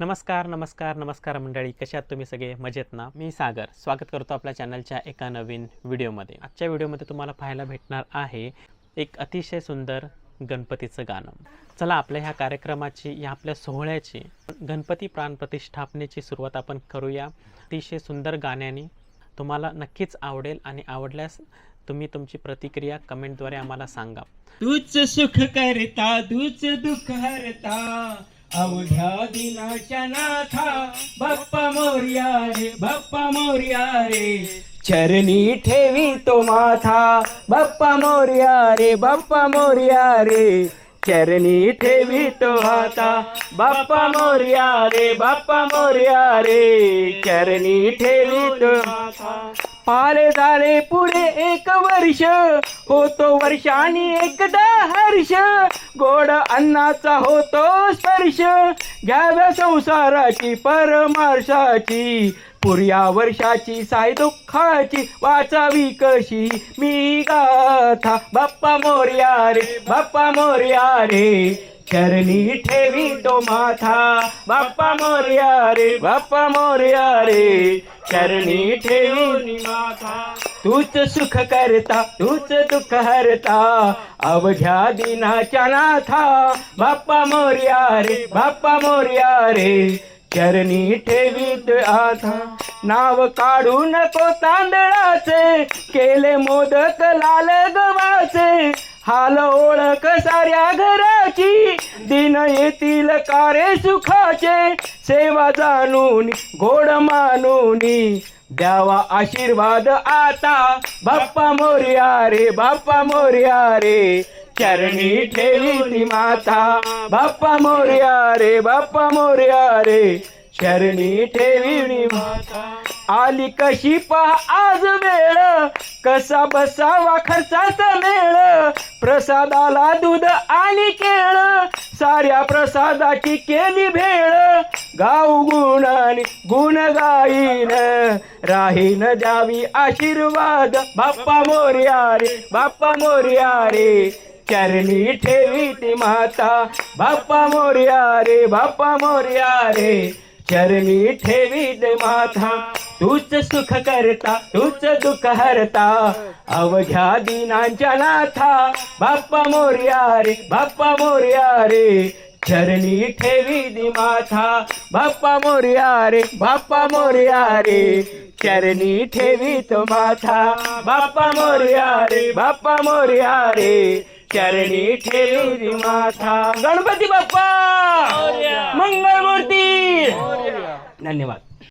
नमस्कार नमस्कार नमस्कार मंडळी. कशा आहात तुम्ही सगळे? मजेत ना? मी सागर. स्वागत करतो आपल्या चॅनलच्या एका नवीन व्हिडिओमध्ये आजच्या व्हिडिओमध्ये तुम्हाला पाहायला भेटणार आहे एक अतिशय सुंदर गणपतीचं गाणं. चला आपल्या ह्या कार्यक्रमाची या आपल्या सोहळ्याची गणपती प्राण प्रतिष्ठापनेची सुरुवात आपण करूया. अतिशय सुंदर गाण्याने. तुम्हाला नक्कीच आवडेल आणि आवडल्यास तुम्ही तुमची प्रतिक्रिया कमेंटद्वारे आम्हाला सांगा. तूच सुख करता तूच दुःख हरता. अवघ्या दिनाच्या नाथा, बाप्पा मोर्या रे, बाप्पा मोर्या रे. चरणी ठेवी तो माथा, बाप्पा मोर्या रे, बाप्पा मोर्या रे. चरणी ठेवी तो हाता बाप्पा मोर्या रे, बाप्पा मोर्या रे. चरणी ठेवी तो हाता पाले झाले पुढे एक वर्ष. होतो वर्षानी एकदा हर्ष. गोड अन्नाचा होतो स्पर्श. घ्याव्या संसाराची परमार्शाची. पुर्या वर्षाची साय दुःखाची वाचावी कशी? मी गाथा बाप्पा मोर्या रे बाप्पा मोर्या रे. चरणी ठेवी तो माथा बाप्पा मोर्या रे बाप्पा मोर्या रे. चरणी ठेवून माथा तूच सुख करता तूच दुःख हरता. अवघ्या दिनाच्या नाथा बाप्पा मोर्या रे बाप्पा मोर्या रे. चरणी ठेवीत आता नाव काढू नको तांदळाचे. केले मोदक लाल गव्हाचे. हाल ओळख साऱ्या घराची. दिन येतील कारे सुखाचे. सेवा जाणून घोड मानून. द्यावा आशीर्वाद आता. बाप्पा मोर्या रे बाप्पा मोर्या रे. चरणी ठेवी माता. बाप्पा मोर्या रे बाप्पा मोर्या रे. चरणी ठेवी माता. आली कशी पहा आज वेळ. कसा बसावा खर्चाचा मेळ. प्रसादाला दूध आणि केळ. साऱ्या प्रसादाची केली भेळ. गाऊ गुणाने गुण गाईन राहीन द्यावी आशीर्वाद. बाप्पा मोर्या रे बाप्पा मोर्या रे चरणी ठेवी ती माता. बाप्पा मोर्या रे बाप्पा मोर्या रे चरणी ठेवी दे माथा. तूच सुख करता तूच दुःख हरता. अवघ्या दिनांच्या नाथा. बाप्पा मोर्या रे बाप्पा मोर्या रे. चरणी ठेवी दे माथा. बाप्पा मोर्या रे बाप्पा मोर्या रे. चरणी ठेवी तो माथा. बाप्पा मोर्या रे बाप्पा मोर्या रे. चरणी ठेवी माथा. गणपती बाप्पा! मंगळमूर्ती! धन्यवाद.